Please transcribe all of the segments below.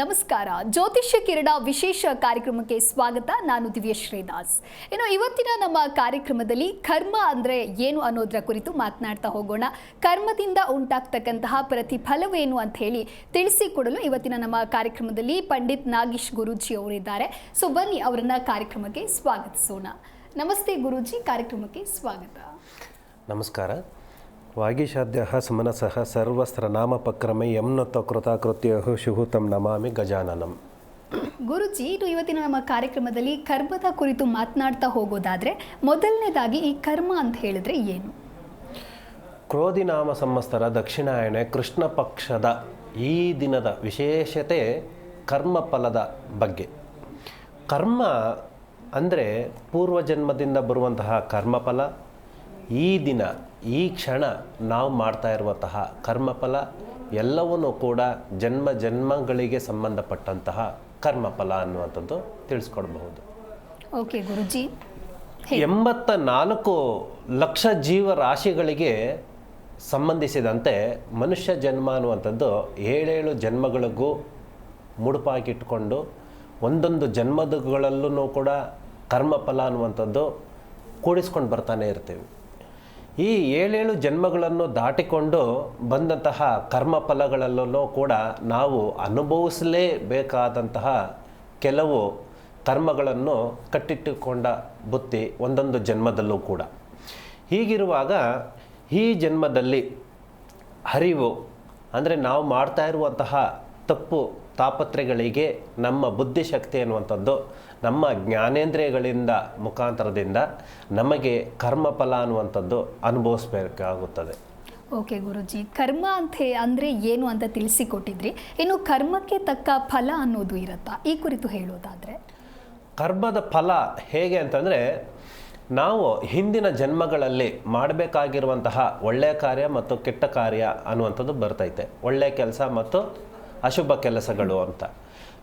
ನಮಸ್ಕಾರ. ಜ್ಯೋತಿಷ್ಯ ಕಿರಣ ವಿಶೇಷ ಕಾರ್ಯಕ್ರಮಕ್ಕೆ ಸ್ವಾಗತ. ನಾನು ದಿವ್ಯ ಶ್ರೀದಾಸ್ ಇನ್ನು ಇವತ್ತಿನ ನಮ್ಮ ಕಾರ್ಯಕ್ರಮದಲ್ಲಿ ಕರ್ಮ ಅಂದರೆ ಏನು ಅನ್ನೋದರ ಕುರಿತು ಮಾತನಾಡ್ತಾ ಹೋಗೋಣ. ಕರ್ಮದಿಂದ ಉಂಟಾಗ್ತಕ್ಕಂತಹ ಪ್ರತಿಫಲವೇನು ಅಂತ ಹೇಳಿ ತಿಳಿಸಿಕೊಡಲು ಇವತ್ತಿನ ನಮ್ಮ ಕಾರ್ಯಕ್ರಮದಲ್ಲಿ ಪಂಡಿತ್ ನಾಗೇಶ್ ಗುರೂಜಿ ಅವರಿದ್ದಾರೆ. ಸೊ ಬನ್ನಿ ಅವರನ್ನ ಕಾರ್ಯಕ್ರಮಕ್ಕೆ ಸ್ವಾಗತಿಸೋಣ. ನಮಸ್ತೆ ಗುರೂಜಿ, ಕಾರ್ಯಕ್ರಮಕ್ಕೆ ಸ್ವಾಗತ. ನಮಸ್ಕಾರ. ವಾಗೀಶಾದ್ಯ ಸುಮನಸಃ ಸರ್ವಸ್ತ್ರನಾಮಪಕ್ರಮೆ ಯಮ್ನತ್ತ ಕೃತಾಕೃತ್ಯ ಶುಭು ತಂ ನಮಾಮಿ ಗಜಾನನಂ ಗುರುಜಿ ಇದು ಇವತ್ತಿನ ನಮ್ಮ ಕಾರ್ಯಕ್ರಮದಲ್ಲಿ ಕರ್ಮದ ಕುರಿತು ಮಾತನಾಡ್ತಾ ಹೋಗೋದಾದರೆ ಮೊದಲನೇದಾಗಿ ಈ ಕರ್ಮ ಅಂತ ಹೇಳಿದ್ರೆ ಏನು? ಕ್ರೋಧಿನಾಮ ಸಂವತ್ಸರ ದಕ್ಷಿಣಾಯಣೆ ಕೃಷ್ಣ ಪಕ್ಷದ ಈ ದಿನದ ವಿಶೇಷತೆ ಕರ್ಮಫಲದ ಬಗ್ಗೆ. ಕರ್ಮ ಅಂದರೆ ಪೂರ್ವಜನ್ಮದಿಂದ ಬರುವಂತಹ ಕರ್ಮಫಲ ಈ ದಿನ ಈ ಕ್ಷಣ ನಾವು ಮಾಡ್ತಾ ಇರುವಂತಹ ಕರ್ಮಫಲ ಎಲ್ಲವನ್ನೂ ಕೂಡ ಜನ್ಮ ಜನ್ಮಗಳಿಗೆ ಸಂಬಂಧಪಟ್ಟಂತಹ ಕರ್ಮಫಲ ಅನ್ನುವಂಥದ್ದು ತಿಳಿಸ್ಕೊಡ್ಬಹುದು. ಓಕೆ ಗುರುಜಿ ಎಂಬತ್ತ ನಾಲ್ಕು ಲಕ್ಷ ಜೀವರಾಶಿಗಳಿಗೆ ಸಂಬಂಧಿಸಿದಂತೆ ಮನುಷ್ಯ ಜನ್ಮ ಅನ್ನುವಂಥದ್ದು ಏಳೇಳು ಜನ್ಮಗಳಿಗೂ ಮುಡುಪಾಗಿಟ್ಕೊಂಡು ಒಂದೊಂದು ಜನ್ಮದಗಳಲ್ಲೂ ಕೂಡ ಕರ್ಮಫಲ ಅನ್ನುವಂಥದ್ದು ಕೂಡಿಸ್ಕೊಂಡು ಬರ್ತಾನೆ ಇರ್ತೀವಿ. ಈ ಏಳೇಳು ಜನ್ಮಗಳನ್ನು ದಾಟಿಕೊಂಡು ಬಂದಂತಹ ಕರ್ಮಫಲಗಳಲ್ಲೂ ಕೂಡ ನಾವು ಅನುಭವಿಸಲೇಬೇಕಾದಂತಹ ಕೆಲವು ಕರ್ಮಗಳನ್ನು ಕಟ್ಟಿಟ್ಟುಕೊಂಡ ಬುತ್ತಿ ಒಂದೊಂದು ಜನ್ಮದಲ್ಲೂ ಕೂಡ. ಹೀಗಿರುವಾಗ ಈ ಜನ್ಮದಲ್ಲಿ ಹರಿವು, ಅಂದರೆ ನಾವು ಮಾಡ್ತಾ ಇರುವಂತಹ ತಪ್ಪು ತಾಪತ್ರೆಗಳಿಗೆ ನಮ್ಮ ಬುದ್ಧಿಶಕ್ತಿ ಅನ್ನುವಂಥದ್ದು ನಮ್ಮ ಜ್ಞಾನೇಂದ್ರಿಯಗಳಿಂದ ಮುಖಾಂತರದಿಂದ ನಮಗೆ ಕರ್ಮಫಲ ಅನ್ನುವಂಥದ್ದು ಅನುಭವಿಸ್ಬೇಕಾಗುತ್ತದೆ. ಓಕೆ ಗುರುಜಿ ಕರ್ಮ ಅಂತ ಅಂದರೆ ಅಂದ್ರೆ ಏನು ಅಂತ ತಿಳಿಸಿಕೊಟ್ಟಿದ್ರಿ. ಇನ್ನು ಕರ್ಮಕ್ಕೆ ತಕ್ಕ ಫಲ ಅನ್ನೋದು ಇರುತ್ತಾ? ಈ ಕುರಿತು ಹೇಳೋದಾದರೆ. ಕರ್ಮದ ಫಲ ಹೇಗೆ ಅಂತಂದರೆ ನಾವು ಹಿಂದಿನ ಜನ್ಮಗಳಲ್ಲಿ ಮಾಡಬೇಕಾಗಿರುವಂತಹ ಒಳ್ಳೆಯ ಕಾರ್ಯ ಮತ್ತು ಕೆಟ್ಟ ಕಾರ್ಯ ಅನ್ನುವಂಥದ್ದು ಬರ್ತೈತೆ ಒಳ್ಳೆಯ ಕೆಲಸ ಮತ್ತು ಅಶುಭ ಕೆಲಸಗಳು ಅಂತ.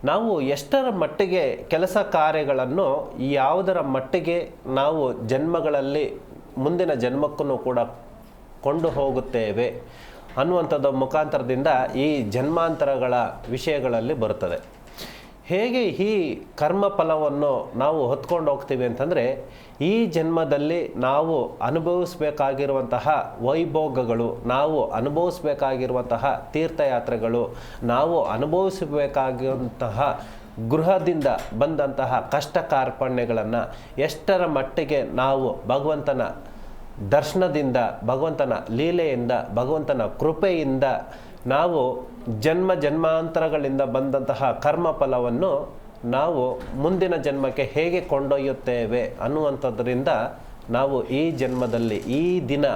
ನಾವು ಎಷ್ಟರ ಮಟ್ಟಿಗೆ ಕೆಲಸ ಕಾರ್ಯಗಳನ್ನು ಯಾವುದರ ಮಟ್ಟಿಗೆ ನಾವು ಜನ್ಮಗಳಲ್ಲಿ ಮುಂದಿನ ಜನ್ಮಕ್ಕೂ ಕೂಡ ಕೊಂಡು ಹೋಗುತ್ತೇವೆ ಅನ್ನುವಂಥದ್ದು ಮುಖಾಂತರದಿಂದ ಈ ಜನ್ಮಾಂತರಗಳ ವಿಷಯಗಳಲ್ಲಿ ಬರುತ್ತದೆ. ಹೇಗೆ ಈ ಕರ್ಮ ಫಲವನ್ನು ನಾವು ಹೊತ್ಕೊಂಡು ಹೋಗ್ತೀವಿ ಅಂತಂದರೆ, ಈ ಜನ್ಮದಲ್ಲಿ ನಾವು ಅನುಭವಿಸಬೇಕಾಗಿರುವಂತಹ ವೈಭೋಗಗಳು, ನಾವು ಅನುಭವಿಸಬೇಕಾಗಿರುವಂತಹ ತೀರ್ಥಯಾತ್ರೆಗಳು, ನಾವು ಅನುಭವಿಸಬೇಕಾಗಿರುವಂತಹ ಗೃಹದಿಂದ ಬಂದಂತಹ ಕಷ್ಟ ಕಾರ್ಪಣ್ಯಗಳನ್ನು ಎಷ್ಟರ ಮಟ್ಟಿಗೆ ನಾವು ಭಗವಂತನ ದರ್ಶನದಿಂದ, ಭಗವಂತನ ಲೀಲೆಯಿಂದ, ಭಗವಂತನ ಕೃಪೆಯಿಂದ ನಾವು ಜನ್ಮ ಜನ್ಮಾಂತರಗಳಿಂದ ಬಂದಂತಹ ಕರ್ಮ ಫಲವನ್ನು ನಾವು ಮುಂದಿನ ಜನ್ಮಕ್ಕೆ ಹೇಗೆ ಕೊಂಡೊಯ್ಯುತ್ತೇವೆ ಅನ್ನುವಂಥದ್ರಿಂದ ನಾವು ಈ ಜನ್ಮದಲ್ಲಿ ಈ ದಿನ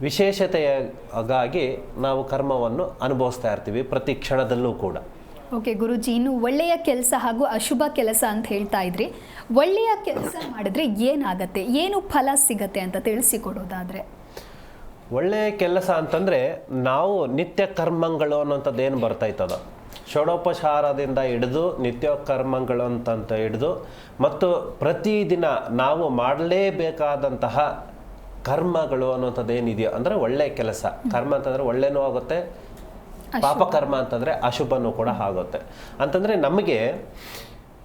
ವಿಶೇಷತೆಯಾಗಿ ನಾವು ಕರ್ಮವನ್ನು ಅನುಭವಿಸ್ತಾ ಇರ್ತೀವಿ ಪ್ರತಿ ಕ್ಷಣದಲ್ಲೂ ಕೂಡ. ಓಕೆ ಗುರುಜಿ, ಇನ್ನು ಒಳ್ಳೆಯ ಕೆಲಸ ಹಾಗೂ ಅಶುಭ ಕೆಲಸ ಅಂತ ಹೇಳ್ತಾ ಇದ್ರಿ. ಒಳ್ಳೆಯ ಕೆಲಸ ಮಾಡಿದ್ರೆ ಏನಾಗತ್ತೆ? ಏನು ಫಲ ಸಿಗತ್ತೆ ಅಂತ ತಿಳಿಸಿಕೊಡೋದಾದ್ರೆ ಒಳ್ಳೆಯ ಕೆಲಸ ಅಂತಂದರೆ ನಾವು ನಿತ್ಯ ಕರ್ಮಗಳು ಅನ್ನೋಂಥದ್ದು ಏನು ಬರ್ತಾಯ್ತದ ಷಡೋಪಚಾರದಿಂದ ಹಿಡಿದು ನಿತ್ಯ ಕರ್ಮಗಳು ಅಂತಂತ ಹಿಡಿದು ಮತ್ತು ಪ್ರತಿದಿನ ನಾವು ಮಾಡಲೇಬೇಕಾದಂತಹ ಕರ್ಮಗಳು ಅನ್ನೋಂಥದ್ದು ಏನಿದೆಯೋ ಅಂದರೆ ಒಳ್ಳೆಯ ಕೆಲಸ. ಕರ್ಮ ಅಂತಂದರೆ ಒಳ್ಳೆಯೂ ಆಗುತ್ತೆ ಪಾಪಕರ್ಮ ಅಂತಂದರೆ ಅಶುಭನೂ ಕೂಡ ಆಗುತ್ತೆ. ಅಂತಂದರೆ ನಮಗೆ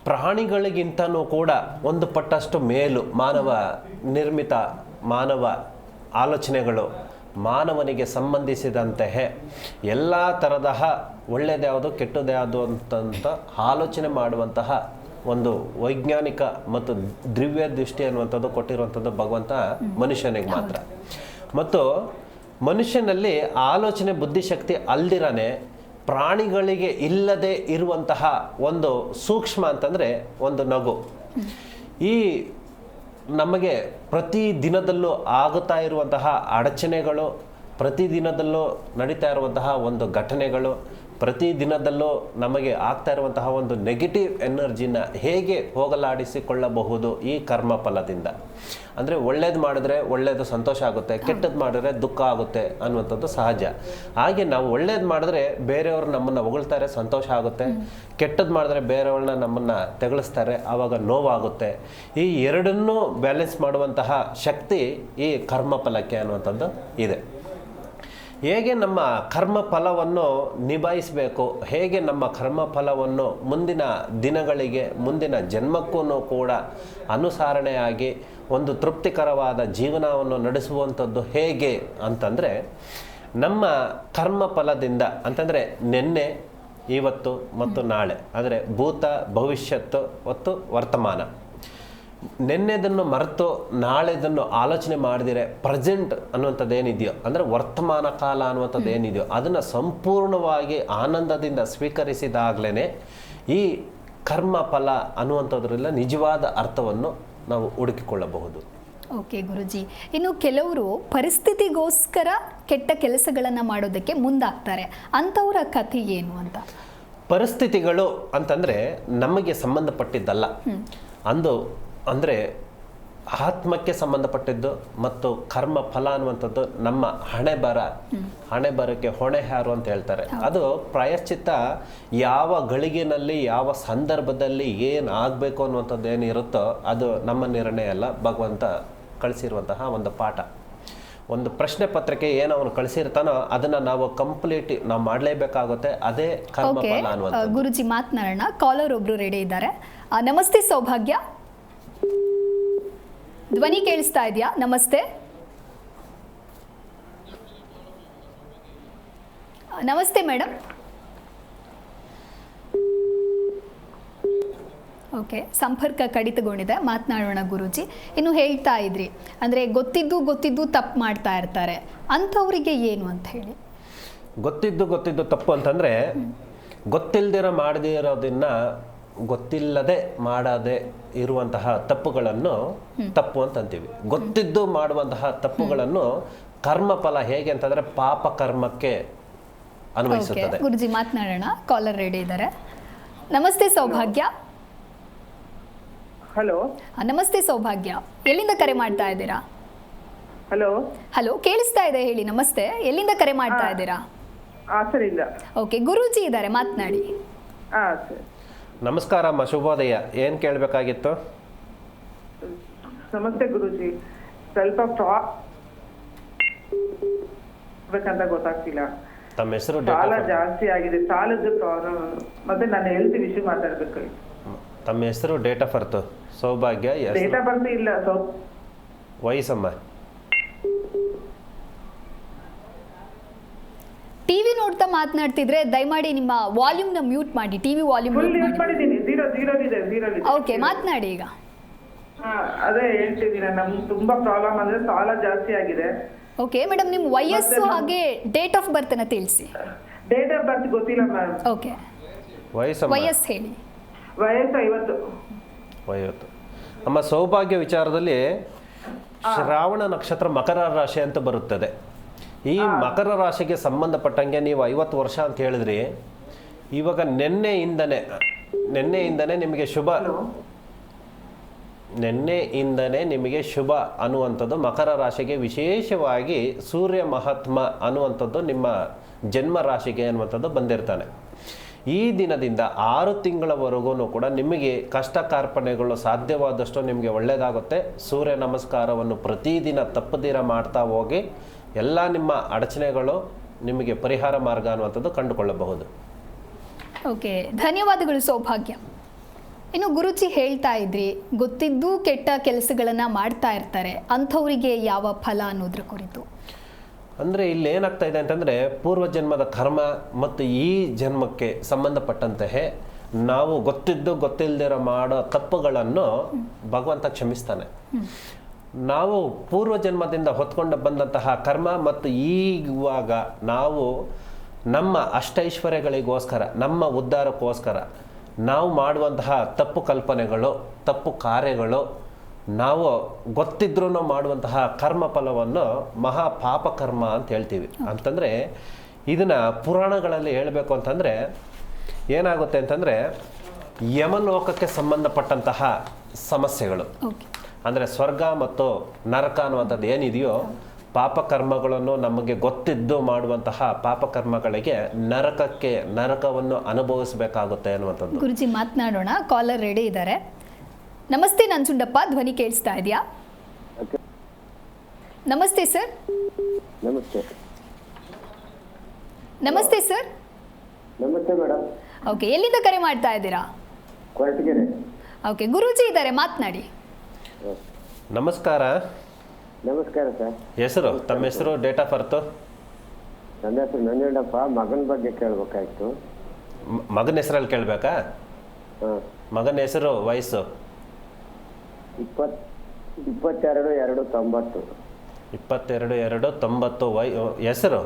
ಪ್ರಾಣಿಗಳಿಗಿಂತನೂ ಕೂಡ ಒಂದು ಪಟ್ಟಷ್ಟು ಮೇಲು ಮಾನವ ನಿರ್ಮಿತ ಮಾನವ ಆಲೋಚನೆಗಳು ಮಾನವನಿಗೆ ಸಂಬಂಧಿಸಿದಂತೆ ಎಲ್ಲ ತರಹ ಒಳ್ಳೆಯದ್ಯಾವುದು ಕೆಟ್ಟದ್ಯಾವುದು ಅಂತ ಆಲೋಚನೆ ಮಾಡುವಂತಹ ಒಂದು ವೈಜ್ಞಾನಿಕ ಮತ್ತು ದಿವ್ಯ ದೃಷ್ಟಿ ಅನ್ನುವಂಥದ್ದು ಕೊಟ್ಟಿರುವಂಥದ್ದು ಭಗವಂತ ಮನುಷ್ಯನಿಗೆ ಮಾತ್ರ. ಮತ್ತು ಮನುಷ್ಯನಲ್ಲಿ ಆಲೋಚನೆ ಬುದ್ಧಿಶಕ್ತಿ ಅಲ್ದಿರನೆ ಪ್ರಾಣಿಗಳಿಗೆ ಇಲ್ಲದೆ ಇರುವಂತಹ ಒಂದು ಸೂಕ್ಷ್ಮ ಅಂತಂದರೆ ಒಂದು ನಗು. ಈ ನಮಗೆ ಪ್ರತಿ ದಿನದಲ್ಲೂ ಆಗುತ್ತಾ ಇರುವಂತಹ ಅಡಚಣೆಗಳು ಪ್ರತಿ ದಿನದಲ್ಲೂ ನಡೀತಾ ಇರುವಂತಹ ಒಂದು ಘಟನೆಗಳು ಪ್ರತಿ ದಿನದಲ್ಲೂ ನಮಗೆ ಆಗ್ತಾ ಇರುವಂತಹ ಒಂದು ನೆಗೆಟಿವ್ ಎನರ್ಜಿನ ಹೇಗೆ ಹೋಗಲಾಡಿಸಿಕೊಳ್ಳಬಹುದು ಈ ಕರ್ಮ ಫಲದಿಂದ ಅಂದರೆ ಒಳ್ಳೇದು ಮಾಡಿದ್ರೆ ಒಳ್ಳೇದು ಸಂತೋಷ ಆಗುತ್ತೆ ಕೆಟ್ಟದ್ದು ಮಾಡಿದ್ರೆ ದುಃಖ ಆಗುತ್ತೆ ಅನ್ನುವಂಥದ್ದು ಸಹಜ. ಹಾಗೆ ನಾವು ಒಳ್ಳೇದು ಮಾಡಿದ್ರೆ ಬೇರೆಯವರು ನಮ್ಮನ್ನು ಹೊಗಳ್ತಾರೆ, ಸಂತೋಷ ಆಗುತ್ತೆ. ಕೆಟ್ಟದ್ದು ಮಾಡಿದ್ರೆ ಬೇರೆಯವ್ರನ್ನ ನಮ್ಮನ್ನು ತೆಗಳಿಸ್ತಾರೆ ಆವಾಗ ನೋವಾಗುತ್ತೆ. ಈ ಎರಡನ್ನೂ ಬ್ಯಾಲೆನ್ಸ್ ಮಾಡುವಂತಹ ಶಕ್ತಿ ಈ ಕರ್ಮ ಫಲಕ್ಕೆ ಅನ್ನುವಂಥದ್ದು ಇದೆ. ಹೇಗೆ ನಮ್ಮ ಕರ್ಮ ಫಲವನ್ನು ನಿಭಾಯಿಸಬೇಕು, ಹೇಗೆ ನಮ್ಮ ಕರ್ಮ ಫಲವನ್ನು ಮುಂದಿನ ದಿನಗಳಿಗೆ, ಮುಂದಿನ ಜನ್ಮಕ್ಕೂ ಕೂಡ ಅನುಸರಣೆಯಾಗಿ ಒಂದು ತೃಪ್ತಿಕರವಾದ ಜೀವನವನ್ನು ನಡೆಸುವಂಥದ್ದು ಹೇಗೆ ಅಂತಂದರೆ, ನಮ್ಮ ಕರ್ಮ ಫಲದಿಂದ ಅಂತಂದರೆ ನಿನ್ನೆ, ಇವತ್ತು ಮತ್ತು ನಾಳೆ, ಅಂದರೆ ಭೂತ, ಭವಿಷ್ಯತ್ತು ಮತ್ತು ವರ್ತಮಾನ. ನಿನ್ನೆದನ್ನು ಮರೆತು ನಾಳೆದನ್ನು ಆಲೋಚನೆ ಮಾಡಿದರೆ ಪ್ರೆಸೆಂಟ್ ಅನ್ನುವಂಥದ್ದು ಏನಿದೆಯೋ ಅಂದರೆ ವರ್ತಮಾನ ಕಾಲ ಅನ್ನುವಂಥದ್ದು ಏನಿದೆಯೋ ಅದನ್ನು ಸಂಪೂರ್ಣವಾಗಿ ಆನಂದದಿಂದ ಸ್ವೀಕರಿಸಿದಾಗಲೇ ಈ ಕರ್ಮ ಫಲ ಅನ್ನುವಂಥದ್ರೆಲ್ಲ ನಿಜವಾದ ಅರ್ಥವನ್ನು ನಾವು ಹುಡುಕಿಕೊಳ್ಳಬಹುದು. ಓಕೆ ಗುರುಜಿ ಇನ್ನು ಕೆಲವರು ಪರಿಸ್ಥಿತಿಗೋಸ್ಕರ ಕೆಟ್ಟ ಕೆಲಸಗಳನ್ನು ಮಾಡೋದಕ್ಕೆ ಮುಂದಾಗ್ತಾರೆ. ಅಂಥವರ ಕಥೆ ಏನು ಅಂತ? ಪರಿಸ್ಥಿತಿಗಳು ಅಂತಂದರೆ ನಮಗೆ ಸಂಬಂಧಪಟ್ಟಿದ್ದಲ್ಲ. ಅಂದು ಅಂದರೆ ಆತ್ಮಕ್ಕೆ ಸಂಬಂಧಪಟ್ಟಿದ್ದು ಮತ್ತು ಕರ್ಮ ಫಲ ಅನ್ನುವಂಥದ್ದು ನಮ್ಮ ಹಣೆ ಬರ. ಹಣೆ ಬರಕ್ಕೆ ಹೊಣೆ ಹಾರು ಅಂತ ಹೇಳ್ತಾರೆ. ಅದು ಪ್ರಾಯಶ್ಚಿತ್ತ ಯಾವ ಗಳಿಗೆನಲ್ಲಿ ಯಾವ ಸಂದರ್ಭದಲ್ಲಿ ಏನು ಆಗಬೇಕು ಅನ್ನುವಂಥದ್ದು ಏನಿರುತ್ತೋ ಅದು ನಮ್ಮ ನಿರ್ಣಯ ಅಲ್ಲ. ಭಗವಂತ ಕಳಿಸಿರುವಂತಹ ಒಂದು ಪಾಠ. ಒಂದು ಪ್ರಶ್ನೆ ಪತ್ರಿಕೆ ಏನು ಅವನು ಕಳಿಸಿರ್ತಾನೋ ಅದನ್ನ ನಾವು ಕಂಪ್ಲೀಟ್ ನಾವು ಮಾಡಲೇಬೇಕಾಗುತ್ತೆ. ಅದೇ ಕರ್ಮ ಫಲ ಅನ್ನುವಂಥ ಗುರುಜಿ ಮಾತನಾಡೋಣ ಕಾಲರ್ ಒಬ್ರು ರೆಡಿ ಇದ್ದಾರೆ. ನಮಸ್ತೆ ಸೌಭಾಗ್ಯ. ಧ್ವನಿ ಕೇಳಿಸ್ತಾ ಇದೆಯಾ? ನಮಸ್ತೆ. ನಮಸ್ತೆ ಮೇಡಮ್ ಓಕೆ ಸಂಪರ್ಕ ಕಡಿತಗೊಂಡಿದೆ. ಮಾತನಾಡೋಣ ಗುರುಜಿ. ಇನ್ನು ಹೇಳ್ತಾ ಇದ್ರಿ. ಅಂದರೆ ಗೊತ್ತಿದ್ದು ಗೊತ್ತಿದ್ದು ತಪ್ಪು ಮಾಡ್ತಾ ಇರ್ತಾರೆ. ಅಂಥವರಿಗೆ ಏನು ಅಂತ ಹೇಳಿ? ಗೊತ್ತಿದ್ದು ಗೊತ್ತಿದ್ದು ತಪ್ಪು ಅಂತಂದ್ರೆ ಗೊತ್ತಿಲ್ಲದಿರೋ ಮಾಡದೇ ಇರೋದನ್ನ ಗೊತ್ತಿಲ್ಲದೆ ಮಾಡದೆ ಇರುವಂತಹ ತಪ್ಪುಗಳನ್ನು ತಪ್ಪು ಅಂತ ಅಂತೀವಿ. ಗೊತ್ತಿದ್ದು ಮಾಡುವಂತಹ ತಪ್ಪುಗಳನ್ನು ಕರ್ಮಫಲ ಹೇಗೆ ಅಂತಂದ್ರೆ ಪಾಪ ಕರ್ಮಕ್ಕೆ ಅನ್ವಯಿಸುತ್ತದೆ. ಗುರುಜಿ ಮಾತನಾಡೋಣ. ಕಾಲರ್ ರೆಡಿ ಇದ್ದಾರೆ. ನಮಸ್ತೆ ಸೌಭಾಗ್ಯ. ಹಲೋ. ನಮಸ್ತೆ ಸೌಭಾಗ್ಯ. ಎಲ್ಲಿಂದ ಕರೆ ಮಾಡ್ತಾ ಇದ್ದೀರಾ? ಹಲೋ. ಹಲೋ ಕೇಳಿಸ್ತಾ ಇದೆ ಹೇಳಿ ನಮಸ್ತೆ. ಎಲ್ಲಿಂದ ಕರೆ ಮಾಡ್ತಾ ಇದ್ದೀರಾ? ಓಕೆ ಗುರೂಜಿ ಇದ್ದಾರೆ ಮಾತನಾಡಿ. ಆ ಸರಿ. ನಮಸ್ಕಾರ ಅಮ್ಮ ಶುಭೋದಯ. ಏನು ಕೇಳಬೇಕಾಗಿತ್ತು? ನಮಸ್ತೆ ಗುರುಜಿ. ಸ್ವಲ್ಪ ಬೇಕಂತ ಗೊತ್ತಾಗ್ತಿಲ್ಲ. ತಮ್ಮ ಹೆಸರು ಸಾಲ ಜಾಸ್ತಿ ಆಗಿದೆ. ಸಾಲದ ಪ್ರಾಬ್ಲಮ್ ಮತ್ತೆ ನಾನು ಹೆಲ್ತ್ ವಿಷಯ ಮಾತಾಡ್ಬೇಕು. ತಮ್ಮ ಹೆಸರು date of birth Saubhagya date of birth ಇಲ್ಲ. ಸೊ ವಯಸ್ಸಮ್ಮ? ಟಿವಿ ನೋಡ್ತಾ ಮಾತನಾಡ್ತಿದ್ರೆ ದಯಮಾಡಿ ನಿಮ್ಮ ವಾಲ್ಯೂಮ್ನ ಮ್ಯೂಟ್ ಮಾಡಿ ಟಿವಿ ವಾಲ್ಯೂಮ್ ಫುಲ್ ಯೂಸ್ ಮಾಡಿದ್ದೀನಿ. ಜೀರೋ ಜೀರೋ ಇದೆ ಜೀರೋ ಇದೆ. ಓಕೆ ಮಾತನಾಡಿ ಈಗ. ಹಾ ಅದೇ ಹೇಳ್ತಿದ್ದೀನಿ. ನಮ್ಗೆ ತುಂಬಾ ಪ್ರಾಬ್ಲಮ್ ಅಂದ್ರೆ ಸಾಲ ಜಾಸ್ತಿ ಆಗಿದೆ. ಓಕೆ ಮೇಡಮ್ ನಿಮ್ಮ ವಯಸ್ಸು ಹಾಗೆ ಡೇಟ್ ಆಫ್ ಬರ್ತ್ ಅನ್ನು ತಿಳಿಸಿ. ಡೇಟ್ ಆಫ್ ಬರ್ತ್ ಗೊತ್ತಿಲ್ಲ ಮ್ಯಾಮ್ ಓಕೆ ವಯಸ್ಸಮ್ಮ. ವಯಸ್ಸು ಹೇಳಿ. ವಯಸ್ಸು ಐವತ್ತು. ವಯೋತ್ತು ನಮ್ಮ ಸೌಭಾಗ್ಯ ವಿಚಾರದಲ್ಲಿ ಶ್ರಾವಣ ನಕ್ಷತ್ರ ಮಕರ ರಾಶಿ ಅಂತ ಬರುತ್ತದೆ. ಈ ಮಕರ ರಾಶಿಗೆ ಸಂಬಂಧಪಟ್ಟಂಗೆ ನೀವು ಐವತ್ತು ವರ್ಷ ಅಂತ ಹೇಳಿದ್ರಿ. ಇವಾಗ ನಿನ್ನೆಯಿಂದನೇ ನಿನ್ನೆಯಿಂದನೇ ನಿಮಗೆ ಶುಭ. ನಿನ್ನೆಯಿಂದನೇ ನಿಮಗೆ ಶುಭ ಅನ್ನುವಂಥದ್ದು ಮಕರ ರಾಶಿಗೆ ವಿಶೇಷವಾಗಿ ಸೂರ್ಯ ಮಹಾತ್ಮ ಅನ್ನುವಂಥದ್ದು ನಿಮ್ಮ ಜನ್ಮ ರಾಶಿಗೆ ಅನ್ನುವಂಥದ್ದು ಬಂದಿರ್ತಾನೆ. ಈ ದಿನದಿಂದ ಆರು ತಿಂಗಳವರೆಗೂ ಕೂಡ ನಿಮಗೆ ಕಷ್ಟ ಕಾರ್ಪಣೆಗಳು ಸಾಧ್ಯವಾದಷ್ಟು ನಿಮಗೆ ಒಳ್ಳೆಯದಾಗುತ್ತೆ ಸೂರ್ಯ ನಮಸ್ಕಾರವನ್ನು ಪ್ರತಿದಿನ ತಪ್ಪದಿರ ಮಾಡ್ತಾ ಹೋಗಿ ಎಲ್ಲ ನಿಮ್ಮ ಅಡಚಣೆಗಳು ನಿಮಗೆ ಪರಿಹಾರ ಮಾರ್ಗ ಅನ್ನುವಂಥದ್ದು ಕಂಡುಕೊಳ್ಳಬಹುದು. ಓಕೆ ಧನ್ಯವಾದಗಳು ಸೌಭಾಗ್ಯ. ಇನ್ನು ಗುರುಜಿ ಹೇಳ್ತಾ ಇದ್ರಿ ಗೊತ್ತಿದ್ದು ಕೆಟ್ಟ ಕೆಲಸಗಳನ್ನು ಮಾಡ್ತಾ ಇರ್ತಾರೆ ಅಂಥವರಿಗೆ ಯಾವ ಫಲ ಅನ್ನೋದ್ರ ಕುರಿತು? ಅಂದರೆ ಇಲ್ಲಿ ಏನಾಗ್ತಾ ಇದೆ ಅಂತಂದರೆ ಪೂರ್ವ ಜನ್ಮದ ಕರ್ಮ ಮತ್ತು ಈ ಜನ್ಮಕ್ಕೆ ಸಂಬಂಧಪಟ್ಟಂತಹ ನಾವು ಗೊತ್ತಿದ್ದು ಗೊತ್ತಿಲ್ಲದಿರೋ ಮಾಡೋ ತಪ್ಪುಗಳನ್ನು ಭಗವಂತ ಕ್ಷಮಿಸ್ತಾನೆ. ನಾವು ಪೂರ್ವ ಜನ್ಮದಿಂದ ಹೊತ್ಕೊಂಡು ಬಂದಂತಹ ಕರ್ಮ ಮತ್ತು ಈಗುವಾಗ ನಾವು ನಮ್ಮ ಅಷ್ಟೈಶ್ವರ್ಯಗಳಿಗೋಸ್ಕರ, ನಮ್ಮ ಉದ್ಧಾರಕ್ಕೋಸ್ಕರ ನಾವು ಮಾಡುವಂತಹ ತಪ್ಪು ಕಲ್ಪನೆಗಳು, ತಪ್ಪು ಕಾರ್ಯಗಳು, ನಾವು ಗೊತ್ತಿದ್ರೂ ಮಾಡುವಂತಹ ಕರ್ಮ ಫಲವನ್ನು ಮಹಾ ಪಾಪಕರ್ಮ ಅಂತ ಹೇಳ್ತೀವಿ. ಅಂತಂದರೆ ಇದನ್ನು ಪುರಾಣಗಳಲ್ಲಿ ಹೇಳಬೇಕು ಅಂತಂದರೆ ಏನಾಗುತ್ತೆ ಅಂತಂದರೆ ಯಮಲೋಕಕ್ಕೆ ಸಂಬಂಧಪಟ್ಟಂತಹ ಸಮಸ್ಯೆಗಳು. ಅಂದರೆ ಸ್ವರ್ಗ ಮತ್ತು ನರಕ ಅನ್ನುವಂಥದ್ದು ಏನಿದೆಯೋ ಪಾಪಕರ್ಮಗಳನ್ನು ನಮಗೆ ಗೊತ್ತಿದ್ದು ಮಾಡುವಂತಹ ಪಾಪಕರ್ಮಗಳಿಗೆ ನರಕಕ್ಕೆ ನರಕವನ್ನು ಅನುಭವಿಸಬೇಕಾಗುತ್ತೆ ಅನ್ನುವಂಥದ್ದು. ಗುರುಜಿ ಮಾತನಾಡೋಣ. ಕಾಲರ್ ರೆಡಿ ಇದ್ದಾರೆ. ನಮಸ್ತೆ ನಂಜುಂಡಪ್ಪ. ಧ್ವನಿ ಕೇಳಿಸ್ತಾ ಇದೆಯಾ? ನಮಸ್ತೆ ಸರ್ ನಮಸ್ತೆ. ನಮಸ್ತೆ ಸರ್ ನಮಸ್ತೆ ಮೇಡಮ್ ಓಕೆ ಎಲ್ಲಿಂದ ಕರೆ ಮಾಡ್ತಾ ಇದ್ದೀರಾ? ಕೊರಟಗೆರೆ. ಓಕೆ ಗುರುಜಿ ಇದ್ದಾರೆ. ಮಾತನಾಡಿ. ನಮಸ್ಕಾರ. ನಮಸ್ಕಾರ ಸರ್. ಹೆಸರು ತಮ್ಮ ಹೆಸರು ಡೇಟ್ ಆಫ್ ಬರ್ತು ನನ್ನ ಹೆಸರು ನಂಜುಂಡಪ್ಪ ಮಗನ ಬಗ್ಗೆ ಕೇಳಬೇಕಾಯ್ತು. ಮಗನ ಹೆಸರಲ್ಲಿ ಕೇಳಬೇಕಾ? ಹಾಂ. ಮಗನ ಹೆಸರು ವಯಸ್ಸು? ಇಪ್ಪತ್ ಇಪ್ಪತ್ತೆರಡು ಎರಡು ತೊಂಬತ್ತು. ಇಪ್ಪತ್ತೆರಡು ಎರಡು ತೊಂಬತ್ತು ವೈ ಹೆಸರು?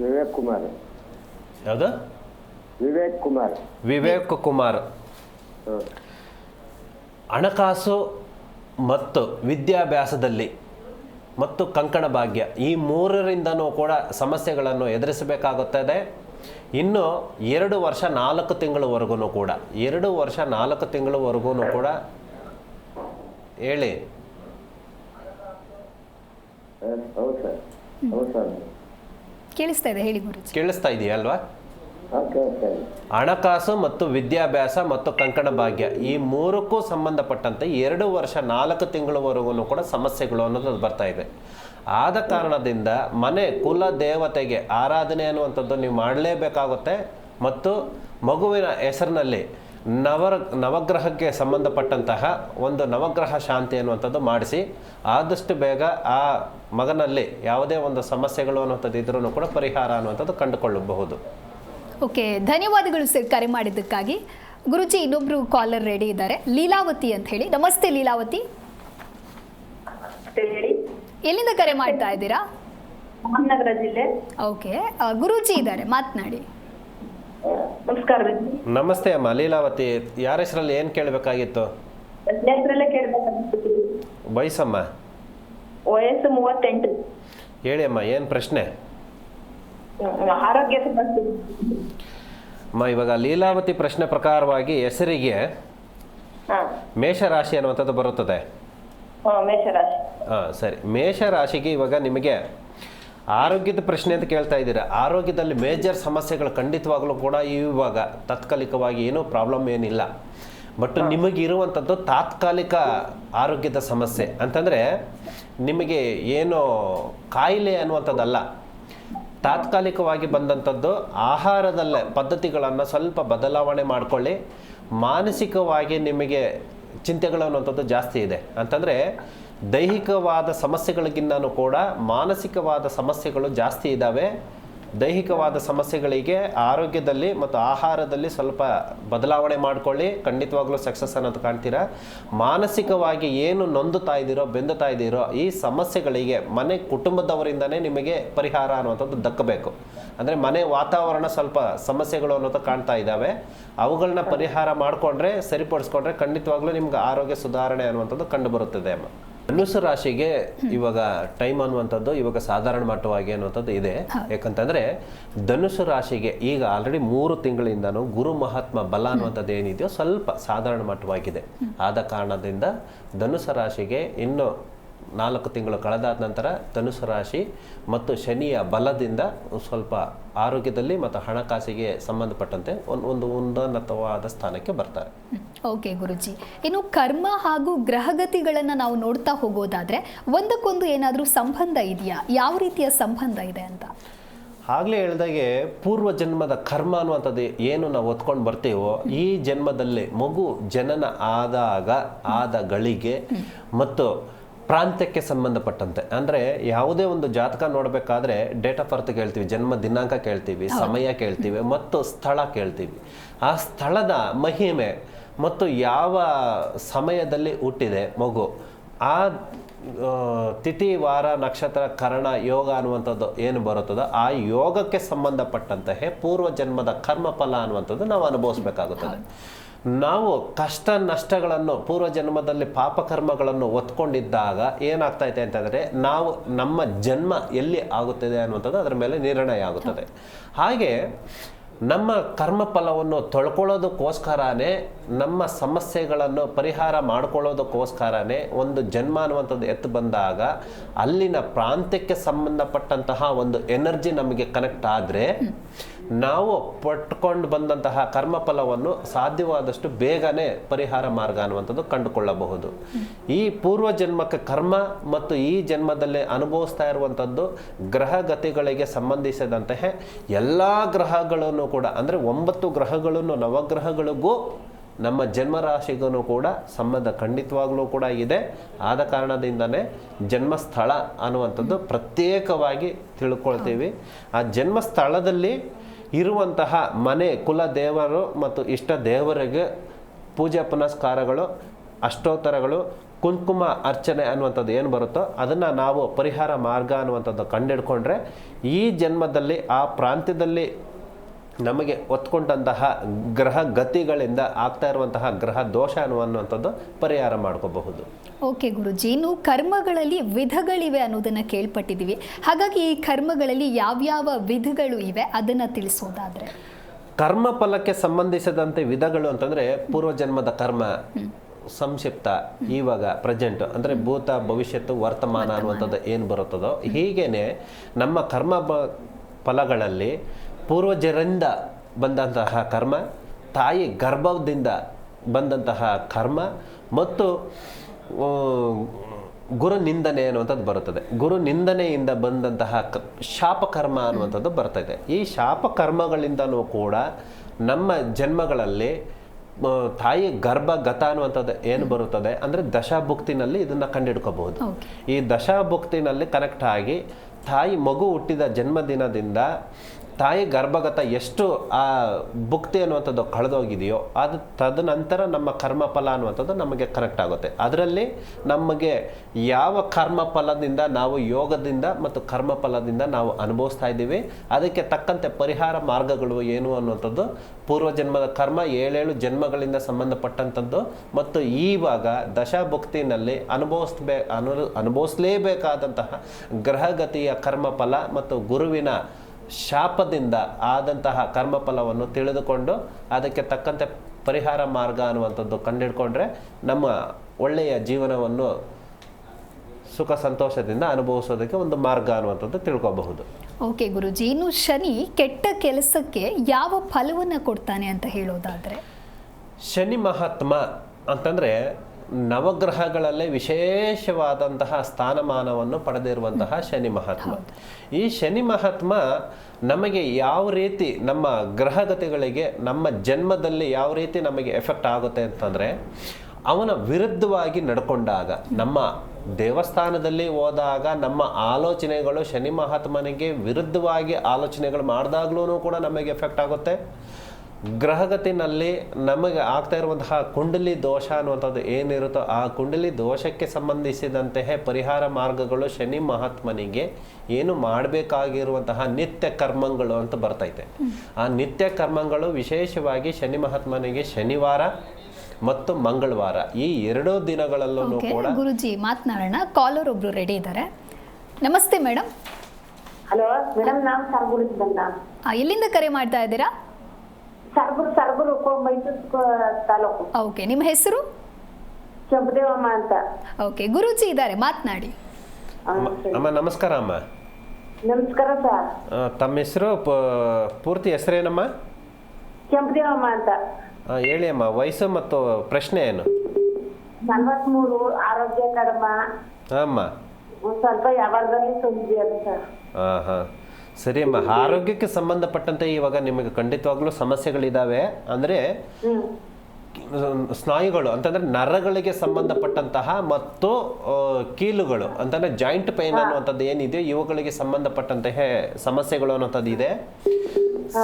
ವಿವೇಕ್ ಕುಮಾರ್. ಯಾವುದು? ವಿವೇಕ್ ಕುಮಾರ್. ವಿವೇಕ್ ಕುಮಾರ್. ಹಾಂ. ಹಣಕಾಸು ಮತ್ತು ವಿದ್ಯಾಭ್ಯಾಸದಲ್ಲಿ ಮತ್ತು ಕಂಕಣ ಭಾಗ್ಯ ಈ ಮೂರರಿಂದನೂ ಕೂಡ ಸಮಸ್ಯೆಗಳನ್ನು ಎದುರಿಸಬೇಕಾಗುತ್ತದೆ. ಇನ್ನು ಎರಡು ವರ್ಷ ನಾಲ್ಕು ತಿಂಗಳವರೆಗೂ ಕೂಡ ಎರಡು ವರ್ಷ ನಾಲ್ಕು ತಿಂಗಳವರೆಗೂ ಕೂಡ ಹೇಳಿ. ಕೇಳಿಸ್ತಾ ಇದೆ ಹೇಳಿ ಕೇಳಿಸ್ತಾ ಇದೆಯಲ್ವಾ ಹಾಂ ಕೇಳಿಸ್ತಾ ಇದೆ ಹಣಕಾಸು ಮತ್ತು ವಿದ್ಯಾಭ್ಯಾಸ ಮತ್ತು ಕಂಕಣ ಭಾಗ್ಯ ಈ ಮೂರಕ್ಕೂ ಸಂಬಂಧಪಟ್ಟಂತೆ ಎರಡು ವರ್ಷ ನಾಲ್ಕು ತಿಂಗಳವರೆಗೂ ಕೂಡ ಸಮಸ್ಯೆಗಳು ಅನ್ನೋದು ಬರ್ತಾ ಇದೆ. ಆದ ಕಾರಣದಿಂದ ಮನೆ ಕುಲ ದೇವತೆಗೆ ಆರಾಧನೆ ಅನ್ನುವಂಥದ್ದು ನೀವು ಮಾಡಲೇಬೇಕಾಗುತ್ತೆ ಮತ್ತು ಮಗುವಿನ ಹೆಸರಿನಲ್ಲಿ ನವರ ನವಗ್ರಹಕ್ಕೆ ಸಂಬಂಧಪಟ್ಟಂತಹ ಒಂದು ನವಗ್ರಹ ಶಾಂತಿ ಅನ್ನುವಂಥದ್ದು ಮಾಡಿಸಿ ಆದಷ್ಟು ಬೇಗ ಆ ಮಗನಲ್ಲಿ ಯಾವುದೇ ಒಂದು ಸಮಸ್ಯೆಗಳು ಅನ್ನುವಂಥದ್ದು ಇದ್ರೂ ಕೂಡ ಪರಿಹಾರ ಅನ್ನುವಂಥದ್ದು ಕಂಡುಕೊಳ್ಳಬಹುದು. ಓಕೆ ಧನ್ಯವಾದಗಳು ಸರ್ ಕರೆ ಮಾಡಿದ್ದಕ್ಕಾಗಿ. ಗುರುಜಿ ಇನ್ನೊಬ್ರು ಕಾಲರ್ ರೆಡಿ ಇದ್ದಾರೆ. ಲೀಲಾವತಿ ಅಂತ ಹೇಳಿ. ನಮಸ್ತೆ ಲೀಲಾವತಿ. ಹೇಳಿ ಎಲ್ಲಿಂದ ಕರೆ ಮಾಡ್ತಾ ಇದ್ದೀರಾ? ಮಹಾನಗರ ಜಿಲ್ಲೆ. ಓಕೆ ಗುರುಜಿ ಇದ್ದಾರೆ ಮಾತನಾಡಿ. ನಮಸ್ಕಾರ ನಮಸ್ತೆ ಅಮ್ಮ ಲೀಲಾವತಿ. ಯಾರ ಹೆಸರಲ್ಲಿ ಏನ್ ಕೇಳಬೇಕಾಗಿತ್ತು? ವಯಸ್ಸಮ್ಮ? ವಯಸ್ಸು ಮೂವತ್ತೆಂಟು. ಹೇಳಿ ಅಮ್ಮ ಏನ್ ಪ್ರಶ್ನೆ? ಆರೋಗ್ಯ ಸಮಸ್ಯೆ. ಅಮ್ಮ ಇವಾಗ ಲೀಲಾವತಿ ಪ್ರಶ್ನೆ ಪ್ರಕಾರವಾಗಿ ಹೆಸರಿಗೆ ಮೇಷರಾಶಿ ಅನ್ನುವಂಥದ್ದು ಬರುತ್ತದೆ. ಹಾಂ ಸರಿ. ಮೇಷರಾಶಿಗೆ ಇವಾಗ ನಿಮಗೆ ಆರೋಗ್ಯದ ಪ್ರಶ್ನೆ ಅಂತ ಕೇಳ್ತಾ ಇದ್ದೀರಾ. ಆರೋಗ್ಯದಲ್ಲಿ ಮೇಜರ್ ಸಮಸ್ಯೆಗಳು ಖಂಡಿತವಾಗಲೂ ಕೂಡ ಇವಾಗ ತಾತ್ಕಾಲಿಕವಾಗಿ ಏನೂ ಪ್ರಾಬ್ಲಮ್ ಏನಿಲ್ಲ. ಬಟ್ ನಿಮಗಿರುವಂಥದ್ದು ತಾತ್ಕಾಲಿಕ ಆರೋಗ್ಯದ ಸಮಸ್ಯೆ. ಅಂತಂದರೆ ನಿಮಗೆ ಏನು ಕಾಯಿಲೆ ಅನ್ನುವಂಥದ್ದಲ್ಲ. ತಾತ್ಕಾಲಿಕವಾಗಿ ಬಂದಂಥದ್ದು ಆಹಾರದಲ್ಲೇ ಪದ್ಧತಿಗಳನ್ನು ಸ್ವಲ್ಪ ಬದಲಾವಣೆ ಮಾಡಿಕೊಳ್ಳಿ. ಮಾನಸಿಕವಾಗಿ ನಿಮಗೆ ಚಿಂತೆಗಳು ಅನ್ನುವಂಥದ್ದು ಜಾಸ್ತಿ ಇದೆ. ಅಂತಂದರೆ ದೈಹಿಕವಾದ ಸಮಸ್ಯೆಗಳಿಗಿಂತ ಕೂಡ ಮಾನಸಿಕವಾದ ಸಮಸ್ಯೆಗಳು ಜಾಸ್ತಿ ಇದ್ದಾವೆ ದೈಹಿಕವಾದ ಸಮಸ್ಯೆಗಳಿಗೆ ಆರೋಗ್ಯದಲ್ಲಿ ಮತ್ತು ಆಹಾರದಲ್ಲಿ ಸ್ವಲ್ಪ ಬದಲಾವಣೆ ಮಾಡ್ಕೊಳ್ಳಿ. ಖಂಡಿತವಾಗ್ಲೂ ಸಕ್ಸಸ್ ಅನ್ನೋದು ಕಾಣ್ತೀರಾ? ಮಾನಸಿಕವಾಗಿ ಏನು ನೊಂದುತ್ತಾ ಇದ್ದೀರೋ, ಬೆಂದುತ್ತಾ ಇದ್ದೀರೋ, ಈ ಸಮಸ್ಯೆಗಳಿಗೆ ಮನೆ ಕುಟುಂಬದವರಿಂದನೇ ನಿಮಗೆ ಪರಿಹಾರ ಅನ್ನುವಂಥದ್ದು ದಕ್ಕಬೇಕು. ಅಂದರೆ ಮನೆ ವಾತಾವರಣ ಸ್ವಲ್ಪ ಸಮಸ್ಯೆಗಳು ಅನ್ನೋದು ಕಾಣ್ತಾ ಇದ್ದಾವೆ. ಅವುಗಳನ್ನ ಪರಿಹಾರ ಮಾಡಿಕೊಂಡ್ರೆ, ಸರಿಪಡಿಸ್ಕೊಂಡ್ರೆ ಖಂಡಿತವಾಗ್ಲೂ ನಿಮ್ಗೆ ಆರೋಗ್ಯ ಸುಧಾರಣೆ ಅನ್ನುವಂಥದ್ದು ಕಂಡುಬರುತ್ತದೆ ಅಮ್ಮ. ಧನುಸು ರಾಶಿಗೆ ಇವಾಗ ಟೈಮ್ ಅನ್ನುವಂಥದ್ದು ಇವಾಗ ಸಾಧಾರಣ ಮಟ್ಟವಾಗಿ ಅನ್ನುವಂಥದ್ದು ಇದೆ. ಯಾಕಂತಂದ್ರೆ ಧನುಸು ರಾಶಿಗೆ ಈಗ ಆಲ್ರೆಡಿ ಮೂರು ತಿಂಗಳಿಂದನೂ ಗುರು ಮಹಾತ್ಮ ಬಲ ಅನ್ನುವಂಥದ್ದು ಏನಿದೆಯೋ ಸ್ವಲ್ಪ ಸಾಧಾರಣ ಮಟ್ಟವಾಗಿದೆ. ಆದ ಕಾರಣದಿಂದ ಧನುಸು ರಾಶಿಗೆ ಇನ್ನು ನಾಲ್ಕು ತಿಂಗಳು ಕಳೆದಾದ ನಂತರ ಧನುಸು ರಾಶಿ ಮತ್ತು ಶನಿಯ ಬಲದಿಂದ ಸ್ವಲ್ಪ ಆರೋಗ್ಯದಲ್ಲಿ ಮತ್ತು ಹಣಕಾಸಿಗೆ ಸಂಬಂಧಪಟ್ಟಂತೆ ಒಂದು ಒಂದು ಉನ್ನತವಾದ ಸ್ಥಾನಕ್ಕೆ ಬರ್ತಾರೆ. ಓಕೆ ಗುರುಜಿ ಇನ್ನು ಕರ್ಮ ಹಾಗೂ ಗ್ರಹಗತಿಗಳನ್ನು ನಾವು ನೋಡ್ತಾ ಹೋಗೋದಾದ್ರೆ ಒಂದಕ್ಕೊಂದು ಏನಾದರೂ ಸಂಬಂಧ ಇದೆಯಾ? ಯಾವ ರೀತಿಯ ಸಂಬಂಧ ಇದೆ ಅಂತ? ಆಗಲೇ ಹೇಳ್ದಾಗೆ ಪೂರ್ವ ಜನ್ಮದ ಕರ್ಮ ಅನ್ನುವಂಥದ್ದು ಏನು ನಾವು ಒತ್ಕೊಂಡು ಬರ್ತೀವೋ ಈ ಜನ್ಮದಲ್ಲಿ ಮಗು ಜನನ ಆದಾಗ ಆದ ಗಳಿಗೆ ಮತ್ತು ಪ್ರಾಂತ್ಯಕ್ಕೆ ಸಂಬಂಧಪಟ್ಟಂತೆ. ಅಂದರೆ ಯಾವುದೇ ಒಂದು ಜಾತಕ ನೋಡಬೇಕಾದ್ರೆ ಡೇಟ್ ಆಫ್ ಬರ್ತ್ ಕೇಳ್ತೀವಿ ಜನ್ಮ ದಿನಾಂಕ ಕೇಳ್ತೀವಿ ಸಮಯ ಕೇಳ್ತೀವಿ ಮತ್ತು ಸ್ಥಳ ಕೇಳ್ತೀವಿ. ಆ ಸ್ಥಳದ ಮಹಿಮೆ ಮತ್ತು ಯಾವ ಸಮಯದಲ್ಲಿ ಹುಟ್ಟಿದೆ ಮಗು ಆ ತಿಥಿ ವಾರ ನಕ್ಷತ್ರ ಕರಣ ಯೋಗ ಅನ್ನುವಂಥದ್ದು ಏನು ಬರುತ್ತದೋ ಆ ಯೋಗಕ್ಕೆ ಸಂಬಂಧಪಟ್ಟಂತಹ ಪೂರ್ವ ಜನ್ಮದ ಕರ್ಮಫಲ ಅನ್ನುವಂಥದ್ದು ನಾವು ಅನುಭವಿಸ್ಬೇಕಾಗುತ್ತದೆ. ನಾವು ಕಷ್ಟ ನಷ್ಟಗಳನ್ನು ಪೂರ್ವ ಜನ್ಮದಲ್ಲಿ ಪಾಪಕರ್ಮಗಳನ್ನು ಒತ್ಕೊಂಡಿದ್ದಾಗ ಏನಾಗ್ತೈತೆ ಅಂತಂದರೆ, ನಾವು ನಮ್ಮ ಜನ್ಮ ಎಲ್ಲಿ ಆಗುತ್ತದೆ ಅನ್ನುವಂಥದ್ದು ಅದರ ಮೇಲೆ ನಿರ್ಣಯ ಆಗುತ್ತದೆ. ಹಾಗೆ ನಮ್ಮ ಕರ್ಮಫಲವನ್ನು ತೊಳ್ಕೊಳ್ಳೋದಕ್ಕೋಸ್ಕರನೇ, ನಮ್ಮ ಸಮಸ್ಯೆಗಳನ್ನು ಪರಿಹಾರ ಮಾಡ್ಕೊಳ್ಳೋದಕ್ಕೋಸ್ಕರನೇ ಒಂದು ಜನ್ಮ ಅನ್ನುವಂಥದ್ದು ಎತ್ತು ಬಂದಾಗ, ಅಲ್ಲಿನ ಪ್ರಾಂತ್ಯಕ್ಕೆ ಸಂಬಂಧಪಟ್ಟಂತಹ ಒಂದು ಎನರ್ಜಿ ನಮಗೆ ಕನೆಕ್ಟ್ ಆದರೆ ನಾವು ಪಟ್ಕೊಂಡು ಬಂದಂತಹ ಕರ್ಮಫಲವನ್ನು ಸಾಧ್ಯವಾದಷ್ಟು ಬೇಗನೆ ಪರಿಹಾರ ಮಾರ್ಗ ಅನ್ನುವಂಥದ್ದು ಕಂಡುಕೊಳ್ಳಬಹುದು. ಈ ಪೂರ್ವ ಜನ್ಮಕ್ಕೆ ಕರ್ಮ ಮತ್ತು ಈ ಜನ್ಮದಲ್ಲಿ ಅನುಭವಿಸ್ತಾ ಇರುವಂಥದ್ದು ಗ್ರಹಗತಿಗಳಿಗೆ ಸಂಬಂಧಿಸಿದಂತಹ ಎಲ್ಲ ಗ್ರಹಗಳನ್ನು ಕೂಡ, ಅಂದರೆ ಒಂಬತ್ತು ಗ್ರಹಗಳನ್ನು, ನವಗ್ರಹಗಳಿಗೂ ನಮ್ಮ ಜನ್ಮರಾಶಿಗೂ ಕೂಡ ಸಂಬಂಧ ಖಂಡಿತವಾಗ್ಲೂ ಕೂಡ ಇದೆ. ಆದ ಕಾರಣದಿಂದನೇ ಜನ್ಮಸ್ಥಳ ಅನ್ನುವಂಥದ್ದು ಪ್ರತ್ಯೇಕವಾಗಿ ತಿಳ್ಕೊಳ್ತೀವಿ. ಆ ಜನ್ಮಸ್ಥಳದಲ್ಲಿ ಇರುವಂತಹ ಮನೆ ಕುಲ ದೇವರು ಮತ್ತು ಇಷ್ಟ ದೇವರಿಗೆ ಪೂಜೆ ಪುನಸ್ಕಾರಗಳು, ಅಷ್ಟೋತ್ತರಗಳು, ಕುಂಕುಮ ಅರ್ಚನೆ ಅನ್ನುವಂಥದ್ದು ಏನು ಬರುತ್ತೋ ಅದನ್ನು ನಾವು ಪರಿಹಾರ ಮಾರ್ಗ ಅನ್ನುವಂಥದ್ದು ಕಂಡಿಡ್ಕೊಂಡ್ರೆ ಈ ಜನ್ಮದಲ್ಲಿ, ಆ ಪ್ರಾಂತ್ಯದಲ್ಲಿ ನಮಗೆ ಒತ್ಕೊಂಡಂತಹ ಗ್ರಹ ಗತಿಗಳಿಂದ ಆಗ್ತಾ ಇರುವಂತಹ ಗ್ರಹ ದೋಷ ಅನ್ನುವಂಥದ್ದು ಪರಿಹಾರ ಮಾಡ್ಕೋಬಹುದು. ಓಕೆ ಗುರುಜಿ ಇನ್ನು ಕರ್ಮಗಳಲ್ಲಿ ವಿಧಗಳಿವೆ ಅನ್ನೋದನ್ನು ಕೇಳ್ಪಟ್ಟಿದ್ದೀವಿ. ಹಾಗಾಗಿ ಈ ಕರ್ಮಗಳಲ್ಲಿ ಯಾವ್ಯಾವ ವಿಧಗಳು ಇವೆ ಅದನ್ನ ತಿಳಿಸೋದಾದ್ರೆ? ಕರ್ಮ ಫಲಕ್ಕೆ ಸಂಬಂಧಿಸಿದಂತೆ ವಿಧಗಳು ಅಂತಂದ್ರೆ ಪೂರ್ವಜನ್ಮದ ಕರ್ಮ ಸಂಕ್ಷಿಪ್ತ ಇವಾಗ ಪ್ರೆಸೆಂಟ್ ಅಂದ್ರೆ ಭೂತ ಭವಿಷ್ಯತ್ತು ವರ್ತಮಾನ ಅನ್ನುವಂಥದ್ದು ಏನು ಬರುತ್ತದೋ ಹೀಗೇನೆ ನಮ್ಮ ಕರ್ಮ ಫಲಗಳಲ್ಲಿ ಪೂರ್ವಜರಿಂದ ಬಂದಂತಹ ಕರ್ಮ ತಾಯಿ ಗರ್ಭದಿಂದ ಬಂದಂತಹ ಕರ್ಮ ಮತ್ತು ಗುರು ನಿಂದನೆ ಅನ್ನುವಂಥದ್ದು ಬರುತ್ತದೆ. ಗುರು ನಿಂದನೆಯಿಂದ ಬಂದಂತಹ ಕ ಶಾಪಕರ್ಮ ಅನ್ನುವಂಥದ್ದು ಬರ್ತದೆ. ಈ ಶಾಪಕರ್ಮಗಳಿಂದನೂ ಕೂಡ ನಮ್ಮ ಜನ್ಮಗಳಲ್ಲಿ ತಾಯಿ ಗರ್ಭಗತ ಅನ್ನುವಂಥದ್ದು ಏನು ಬರುತ್ತದೆ ಅಂದರೆ ದಶಾಭುಕ್ತಿನಲ್ಲಿ ಇದನ್ನು ಕಂಡಿಡ್ಕೋಬಹುದು. Okay. ಈ ದಶಾಭುಕ್ತಿನಲ್ಲಿ ಕನೆಕ್ಟ್ ಆಗಿ ತಾಯಿ ಮಗು ಹುಟ್ಟಿದ ಜನ್ಮದಿನದಿಂದ ತಾಯಿ ಗರ್ಭಗತ ಎಷ್ಟು ಆ ಭುಕ್ತಿ ಅನ್ನುವಂಥದ್ದು ಕಳೆದೋಗಿದೆಯೋ ಅದು ತದನಂತರ ನಮ್ಮ ಕರ್ಮಫಲ ಅನ್ನುವಂಥದ್ದು ನಮಗೆ ಕರೆಕ್ಟ್ ಆಗುತ್ತೆ. ಅದರಲ್ಲಿ ನಮಗೆ ಯಾವ ಕರ್ಮಫಲದಿಂದ ನಾವು ಯೋಗದಿಂದ ಮತ್ತು ಕರ್ಮಫಲದಿಂದ ನಾವು ಅನುಭವಿಸ್ತಾ ಇದ್ದೀವಿ, ಅದಕ್ಕೆ ತಕ್ಕಂತೆ ಪರಿಹಾರ ಮಾರ್ಗಗಳು ಏನು ಅನ್ನುವಂಥದ್ದು, ಪೂರ್ವಜನ್ಮದ ಕರ್ಮ, ಏಳೇಳು ಜನ್ಮಗಳಿಂದ ಸಂಬಂಧಪಟ್ಟಂಥದ್ದು ಮತ್ತು ಈವಾಗ ದಶಾಭುಕ್ತಿನಲ್ಲಿ ಅನುಭವಿಸ್ಬೇ ಅನು ಅನುಭವಿಸಲೇಬೇಕಾದಂತಹ ಗ್ರಹಗತಿಯ ಕರ್ಮಫಲ ಮತ್ತು ಗುರುವಿನ ಶಾಪದಿಂದ ಆದಂತಹ ಕರ್ಮಫಲವನ್ನು ತಿಳಿದುಕೊಂಡು ಅದಕ್ಕೆ ತಕ್ಕಂತೆ ಪರಿಹಾರ ಮಾರ್ಗ ಅನ್ನುವಂಥದ್ದು ಕಂಡಿಡ್ಕೊಂಡ್ರೆ ನಮ್ಮ ಒಳ್ಳೆಯ ಜೀವನವನ್ನು ಸುಖ ಸಂತೋಷದಿಂದ ಅನುಭವಿಸೋದಕ್ಕೆ ಒಂದು ಮಾರ್ಗ ಅನ್ನುವಂಥದ್ದು ತಿಳ್ಕೋಬಹುದು. ಓಕೆ ಗುರುಜಿ ಇನ್ನು ಶನಿ ಕೆಟ್ಟ ಕೆಲಸಕ್ಕೆ ಯಾವ ಫಲವನ್ನು ಕೊಡ್ತಾನೆ ಅಂತ ಹೇಳೋದಾದರೆ? ಶನಿ ಮಹಾತ್ಮ ಅಂತಂದರೆ ನವಗ್ರಹಗಳಲ್ಲೇ ವಿಶೇಷವಾದಂತಹ ಸ್ಥಾನಮಾನವನ್ನು ಪಡೆದಿರುವಂತಹ ಶನಿ ಮಹಾತ್ಮ. ಈ ಶನಿ ಮಹಾತ್ಮ ನಮಗೆ ಯಾವ ರೀತಿ ನಮ್ಮ ಗ್ರಹಗತಿಗಳಿಗೆ ನಮ್ಮ ಜನ್ಮದಲ್ಲಿ ಯಾವ ರೀತಿ ನಮಗೆ ಎಫೆಕ್ಟ್ ಆಗುತ್ತೆ ಅಂತಂದರೆ ಅವನ ವಿರುದ್ಧವಾಗಿ ನಡ್ಕೊಂಡಾಗ ನಮ್ಮ ದೇವಸ್ಥಾನದಲ್ಲಿ ಹೋದಾಗ ನಮ್ಮ ಆಲೋಚನೆಗಳು ಶನಿ ಮಹಾತ್ಮನಿಗೆ ವಿರುದ್ಧವಾಗಿ ಆಲೋಚನೆಗಳು ಮಾಡಿದಾಗ್ಲೂ ಕೂಡ ನಮಗೆ ಎಫೆಕ್ಟ್ ಆಗುತ್ತೆ. ಗ್ರಹಗತಿನಲ್ಲಿ ನಮಗೆ ಆಗ್ತಾ ಇರುವಂತಹ ಕುಂಡಲಿ ದೋಷ ಅನ್ನುವಂಥದ್ದು ಏನಿರುತ್ತೋ ಆ ಕುಂಡಲಿ ದೋಷಕ್ಕೆ ಸಂಬಂಧಿಸಿದಂತೆಯೇ ಪರಿಹಾರ ಮಾರ್ಗಗಳು ಶನಿ ಮಹಾತ್ಮನಿಗೆ ಏನು ಮಾಡಬೇಕಾಗಿರುವಂತಹ ನಿತ್ಯ ಕರ್ಮಗಳು ಅಂತ ಬರ್ತೈತೆ. ಆ ನಿತ್ಯ ಕರ್ಮಗಳು ವಿಶೇಷವಾಗಿ ಶನಿ ಮಹಾತ್ಮನಿಗೆ ಶನಿವಾರ ಮತ್ತು ಮಂಗಳವಾರ. ಈ ಎರಡೂ ದಿನಗಳಲ್ಲೂ ಕೂಡ ಗುರುಜಿ ಮಾತನಾಡೋಣ ಕಾಲರ್ ಒಬ್ರು ರೆಡಿ ಇದ್ದಾರೆ. ನಮಸ್ತೆ ಮೇಡಮ್ ಹಲೋ ಮೇಡಮ್ ನಾವು ಸರ್ಗುರು ಎಲ್ಲಿಂದ ಕರೆ ಮಾಡ್ತಾ ಇದ್ದೀರಾ? ಸರ್ಬರು ಕೋ- ಮೈಸೂರು ತಾಲೂಕು. ಓಕೆ ನಿಮ್ಮ ಹೆಸರು? ಕೆಂಪದೇವಮ್ಮ ಅಂತ. ಓಕೆ ಗುರುಜಿ ಇದ್ದಾರೆ ಮಾತನಾಡಿ. ಅಮ್ಮ- ನಮಸ್ಕಾರ ಅಮ್ಮ. ನಮಸ್ಕಾರ ಸರ್. ಆ, ತಮ್ಮ ಹೆಸರು ಪೂರ್ತಿ ಹೆಸರೇನಮ್ಮ? ಕೆಂಪದೇವಮ್ಮ ಅಂತ. ಆ, ಹೇಳಿ ಅಮ್ಮ ವಯಸ್ಸು ಮತ್ತು ಪ್ರಶ್ನೆ ಏನು? ನಲ್ವತ್ಮೂರು ಆರೋಗ್ಯ ಕಡಿಮೆ. ಅಮ್ಮ. ಒಂದ್ ಸ್ವಲ್ಪ ಯಾವಾಗಲೂ ಅದು ಸರ್. ಹಾಂ ಹಾಂ ಸರಿ ಅಮ್ಮ ಆರೋಗ್ಯಕ್ಕೆ ಸಂಬಂಧಪಟ್ಟಂತೆ ಇವಾಗ ನಿಮಗೆ ಖಂಡಿತವಾಗ್ಲೂ ಸಮಸ್ಯೆಗಳಿದಾವೆ. ಅಂದ್ರೆ ಸ್ನಾಯುಗಳು ಅಂತಂದ್ರೆ ನರಗಳಿಗೆ ಸಂಬಂಧಪಟ್ಟಂತಹ ಮತ್ತು ಕೀಲುಗಳು ಅಂತಂದ್ರೆ ಜಾಯಿಂಟ್ ಪೈನ್ ಅನ್ನುವಂಥದ್ದು ಏನಿದೆ ಇವುಗಳಿಗೆ ಸಂಬಂಧಪಟ್ಟಂತಹ ಸಮಸ್ಯೆಗಳು ಅನ್ನುವಂಥದ್ದು ಇದೆ.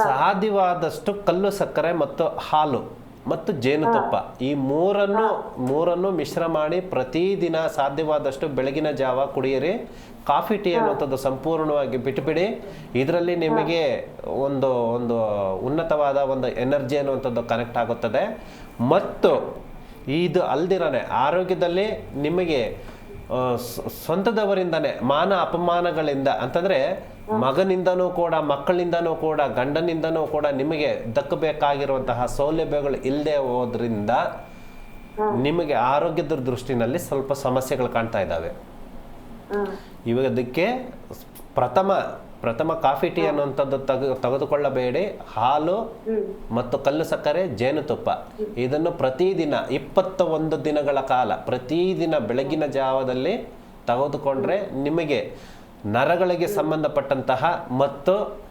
ಸಾಧ್ಯವಾದಷ್ಟು ಕಲ್ಲು ಸಕ್ಕರೆ ಮತ್ತು ಹಾಲು. ಮತ್ತು ಜೇನುತುಪ್ಪ ಈ ಮೂರನ್ನು ಮೂರನ್ನು ಮಿಶ್ರ ಮಾಡಿ ಪ್ರತಿದಿನ ಸಾಧ್ಯವಾದಷ್ಟು ಬೆಳಗಿನ ಜಾವ ಕುಡಿಯಿರಿ. ಕಾಫಿ ಟೀ ಅನ್ನುವಂಥದ್ದು ಸಂಪೂರ್ಣವಾಗಿ ಬಿಟ್ಟುಬಿಡಿ ಇದರಲ್ಲಿ ನಿಮಗೆ ಒಂದು ಒಂದು ಉನ್ನತವಾದ ಒಂದು ಎನರ್ಜಿ ಅನ್ನುವಂಥದ್ದು ಕನೆಕ್ಟ್ ಆಗುತ್ತದೆ. ಮತ್ತು ಇದು ಅಲ್ದಿರನೇ ಆರೋಗ್ಯದಲ್ಲಿ ನಿಮಗೆ ಸ್ವಂತದವರಿಂದನೇ ಮಾನ ಅಪಮಾನಗಳಿಂದ ಅಂತಂದ್ರೆ ಮಗನಿಂದನೂ ಕೂಡ ಮಕ್ಕಳಿಂದನೂ ಕೂಡ ಗಂಡನಿಂದನೂ ಕೂಡ ನಿಮಗೆ ದಕ್ಕಬೇಕಾಗಿರುವಂತಹ ಸೌಲಭ್ಯಗಳು ಇಲ್ಲದೆ ಹೋದ್ರಿಂದ ನಿಮಗೆ ಆರೋಗ್ಯದ ದೃಷ್ಟಿನಲ್ಲಿ ಸ್ವಲ್ಪ ಸಮಸ್ಯೆಗಳು ಕಾಣ್ತಾ ಇದ್ದಾವೆ. ಇವಾಗ ಅದಕ್ಕೆ ಪ್ರಥಮ ಪ್ರಥಮ ಕಾಫಿ ಟೀ ಅನ್ನುವಂಥದ್ದು ತೆಗೆ ತೆಗೆದುಕೊಳ್ಳಬೇಡಿ. ಹಾಲು ಮತ್ತು ಕಲ್ಲು ಸಕ್ಕರೆ ಜೇನುತುಪ್ಪ. ಇದನ್ನು ಪ್ರತಿದಿನ ಇಪ್ಪತ್ತ ಒಂದು ದಿನಗಳ ಕಾಲ ಪ್ರತಿದಿನ ಬೆಳಗಿನ ಜಾವದಲ್ಲಿ ತೆಗೆದುಕೊಂಡ್ರೆ ನಿಮಗೆ ನರಗಳಿಗೆ ಸಂಬಂಧಪಟ್ಟಂತಹ ಮತ್ತು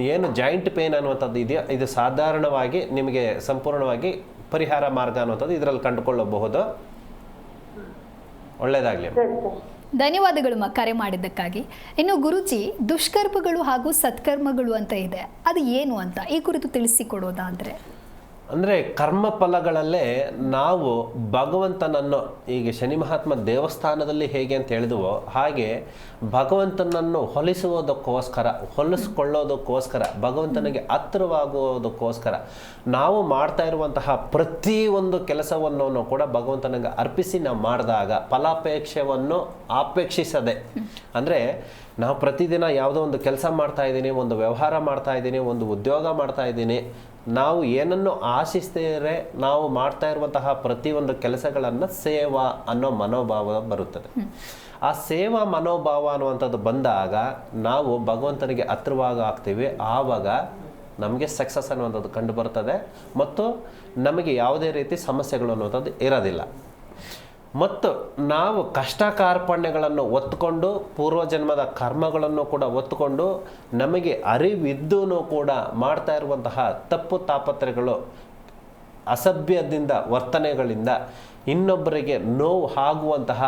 ಏನು ಜಾಯಿಂಟ್ ಪೇನ್ ಅನ್ನುವಂಥದ್ದು ಇದೆಯೋ? ಇದು ಸಾಧಾರಣವಾಗಿ ನಿಮಗೆ ಸಂಪೂರ್ಣವಾಗಿ ಪರಿಹಾರ ಮಾರ್ಗ ಅನ್ನುವಂಥದ್ದು ಇದರಲ್ಲಿ ಕಂಡುಕೊಳ್ಳಬಹುದು. ಒಳ್ಳೆಯದಾಗಲಿ. ಸರಿ ಸರ್. ಧನ್ಯವಾದಗಳು ಮ ಕರೆ ಮಾಡಿದ್ದಕ್ಕಾಗಿ. ಇನ್ನು ಗುರುಜಿ ದುಷ್ಕರ್ಮಗಳು ಹಾಗೂ ಸತ್ಕರ್ಮಗಳು ಅಂತ ಇದೆ. ಅದು ಏನು ಅಂತ? ಈ ಕುರಿತು ತಿಳಿಸಿಕೊಡೋದಾ ಅಂದರೆ ಕರ್ಮ ಫಲಗಳಲ್ಲೇ ನಾವು ಭಗವಂತನನ್ನು, ಈಗ ಶನಿ ಮಹಾತ್ಮ ದೇವಸ್ಥಾನದಲ್ಲಿ ಹೇಗೆ ಅಂತ ಹೇಳಿದವೋ ಹಾಗೆ ಭಗವಂತನನ್ನು ಹೊಲಿಸುವುದಕ್ಕೋಸ್ಕರ, ಹೊಲಿಸ್ಕೊಳ್ಳೋದಕ್ಕೋಸ್ಕರ, ಭಗವಂತನಿಗೆ ಹತ್ತಿರವಾಗುವುದಕ್ಕೋಸ್ಕರ ನಾವು ಮಾಡ್ತಾ ಇರುವಂತಹ ಪ್ರತಿಯೊಂದು ಕೆಲಸವನ್ನು ಕೂಡ ಭಗವಂತನಿಗೆ ಅರ್ಪಿಸಿ ನಾವು ಮಾಡಿದಾಗ ಫಲಾಪೇಕ್ಷೆಯನ್ನು ಅಪೇಕ್ಷಿಸದೆ ಅಂದರೆ ನಾವು ಪ್ರತಿದಿನ ಯಾವುದೋ ಒಂದು ಕೆಲಸ ಮಾಡ್ತಾ ಇದ್ದೀನಿ, ಒಂದು ವ್ಯವಹಾರ ಮಾಡ್ತಾ ಇದ್ದೀನಿ, ಒಂದು ಉದ್ಯೋಗ ಮಾಡ್ತಾ ಇದ್ದೀನಿ ನಾವು ಏನನ್ನು ಆಶಿಸ್ತೇವೆ ನಾವು ಮಾಡ್ತಾ ಇರುವಂತಹ ಪ್ರತಿಯೊಂದು ಕೆಲಸಗಳನ್ನು ಸೇವಾ ಅನ್ನೋ ಮನೋಭಾವ ಬರುತ್ತದೆ. ಆ ಸೇವಾ ಮನೋಭಾವ ಅನ್ನುವಂಥದ್ದು ಬಂದಾಗ ನಾವು ಭಗವಂತನಿಗೆ ಹತ್ರವಾಗ ಆಗ್ತೀವಿ. ಆವಾಗ ನಮಗೆ ಸಕ್ಸಸ್ ಅನ್ನುವಂಥದ್ದು ಕಂಡು ಬರ್ತದೆ. ಮತ್ತು ನಮಗೆ ಯಾವುದೇ ರೀತಿ ಸಮಸ್ಯೆಗಳು ಅನ್ನುವಂಥದ್ದು ಇರೋದಿಲ್ಲ. ಮತ್ತು ನಾವು ಕಷ್ಟ ಕಾರ್ಪಣ್ಯಗಳನ್ನು ಒತ್ತುಕೊಂಡು ಪೂರ್ವಜನ್ಮದ ಕರ್ಮಗಳನ್ನು ಕೂಡ ಒತ್ತುಕೊಂಡು ನಮಗೆ ಅರಿವಿದ್ದೂ ಕೂಡ ಮಾಡ್ತಾ ಇರುವಂತಹ ತಪ್ಪು ತಾಪತ್ರೆಗಳು ಅಸಭ್ಯದಿಂದ ವರ್ತನೆಗಳಿಂದ ಇನ್ನೊಬ್ಬರಿಗೆ ನೋವು ಆಗುವಂತಹ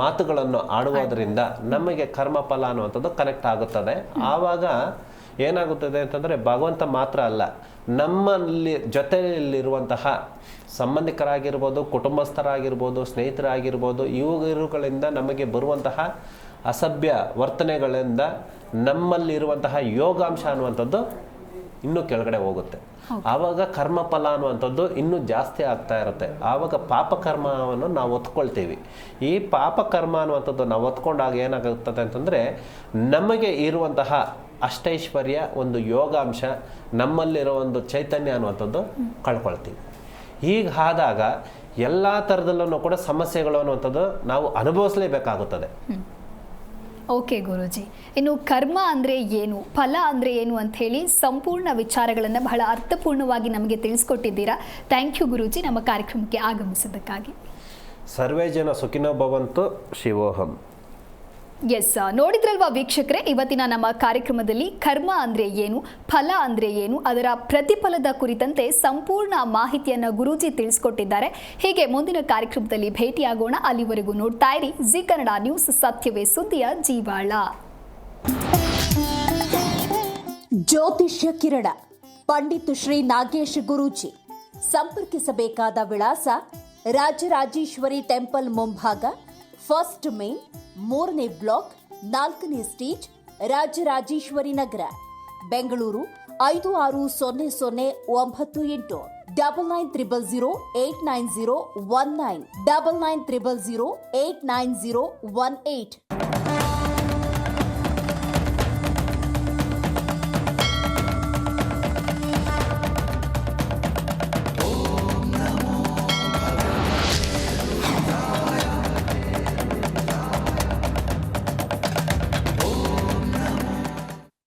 ಮಾತುಗಳನ್ನು ಆಡುವುದರಿಂದ ನಮಗೆ ಕರ್ಮಫಲ ಅನ್ನುವಂಥದ್ದು ಕನೆಕ್ಟ್ ಆಗುತ್ತದೆ. ಆವಾಗ ಏನಾಗುತ್ತದೆ ಅಂತಂದರೆ ಭಗವಂತ ಮಾತ್ರ ಅಲ್ಲ ನಮ್ಮಲ್ಲಿ ಜೊತೆಯಲ್ಲಿರುವಂತಹ ಸಂಬಂಧಿಕರಾಗಿರ್ಬೋದು ಕುಟುಂಬಸ್ಥರಾಗಿರ್ಬೋದು ಸ್ನೇಹಿತರಾಗಿರ್ಬೋದು ಇವುಗಳಿಂದ ನಮಗೆ ಬರುವಂತಹ ಅಸಭ್ಯ ವರ್ತನೆಗಳಿಂದ ನಮ್ಮಲ್ಲಿರುವಂತಹ ಯೋಗಾಂಶ ಅನ್ನುವಂಥದ್ದು ಇನ್ನೂ ಕೆಳಗಡೆ ಹೋಗುತ್ತೆ. ಆವಾಗ ಕರ್ಮಫಲ ಅನ್ನುವಂಥದ್ದು ಇನ್ನೂ ಜಾಸ್ತಿ ಆಗ್ತಾ ಇರುತ್ತೆ. ಆವಾಗ ಪಾಪಕರ್ಮವನ್ನು ನಾವು ಒತ್ಕೊಳ್ತೀವಿ. ಈ ಪಾಪಕರ್ಮ ಅನ್ನುವಂಥದ್ದು ನಾವು ಒತ್ಕೊಂಡಾಗ ಏನಾಗುತ್ತದೆ ಅಂತಂದರೆ ನಮಗೆ ಇರುವಂತಹ ಅಷ್ಟೈಶ್ವರ್ಯ ಒಂದು ಯೋಗಾಂಶ ನಮ್ಮಲ್ಲಿರೋ ಒಂದು ಚೈತನ್ಯ ಅನ್ನುವಂಥದ್ದು ಕಳ್ಕೊಳ್ತೀವಿ. ಈಗ ಆದಾಗ ಎಲ್ಲ ಥರದಲ್ಲೂ ಕೂಡ ಸಮಸ್ಯೆಗಳು ಅನ್ನುವಂಥದ್ದು ನಾವು ಅನುಭವಿಸಲೇಬೇಕಾಗುತ್ತದೆ. ಓಕೆ ಗುರುಜಿ ಇನ್ನು ಕರ್ಮ ಅಂದರೆ ಏನು ಫಲ ಅಂದರೆ ಏನು ಅಂತ ಹೇಳಿ ಸಂಪೂರ್ಣ ವಿಚಾರಗಳನ್ನು ಬಹಳ ಅರ್ಥಪೂರ್ಣವಾಗಿ ನಮಗೆ ತಿಳಿಸ್ಕೊಟ್ಟಿದ್ದೀರಾ. ಥ್ಯಾಂಕ್ ಯು ಗುರುಜಿ ನಮ್ಮ ಕಾರ್ಯಕ್ರಮಕ್ಕೆ ಆಗಮಿಸಿದ್ದಕ್ಕಾಗಿ. ಸರ್ವೇ ಜನ ಸುಖಿನೋ ಭವಂತು ಶಿವೋಹಂ. ಎಸ್ ನೋಡಿದ್ರಲ್ವಾ ವೀಕ್ಷಕರೇ, ಇವತ್ತಿನ ನಮ್ಮ ಕಾರ್ಯಕ್ರಮದಲ್ಲಿ ಕರ್ಮ ಅಂದರೆ ಏನು, ಫಲ ಅಂದರೆ ಏನು, ಅದರ ಪ್ರತಿಫಲದ ಕುರಿತಂತೆ ಸಂಪೂರ್ಣ ಮಾಹಿತಿಯನ್ನು ಗುರೂಜಿ ತಿಳಿಸ್ಕೊಟ್ಟಿದ್ದಾರೆ. ಹೀಗೆ ಮುಂದಿನ ಕಾರ್ಯಕ್ರಮದಲ್ಲಿ ಭೇಟಿಯಾಗೋಣ. ಅಲ್ಲಿವರೆಗೂ ನೋಡ್ತಾ ಇರಿ. ಜಿ ಕನ್ನಡ ನ್ಯೂಸ್, ಸತ್ಯವೇ ಸುದ್ದಿಯ ಜೀವಾಳ. ಜ್ಯೋತಿಷ್ಯ ಕಿರಣ, ಪಂಡಿತ್ ಶ್ರೀ ನಾಗೇಶ್ ಗುರೂಜಿ. ಸಂಪರ್ಕಿಸಬೇಕಾದ ವಿಳಾಸ ರಾಜರಾಜೇಶ್ವರಿ ಟೆಂಪಲ್, ಮುಂಭಾಗ ಫಸ್ಟ್ ಮೇನ್ ಮೂರನೇ ಬ್ಲಾಕ್ ನಾಲ್ಕನೇ ಸ್ಟೇಜ್ ರಾಜರಾಜೇಶ್ವರಿ ನಗರ. ಬೆಂಗಳೂರು ಐದು ಆರು ಸೊನ್ನೆ ಸೊನ್ನೆ ಒಂಬತ್ತು ಎಂಟು. Double nine triple zero eight nine zero one nine double nine triple zero eight nine zero one eight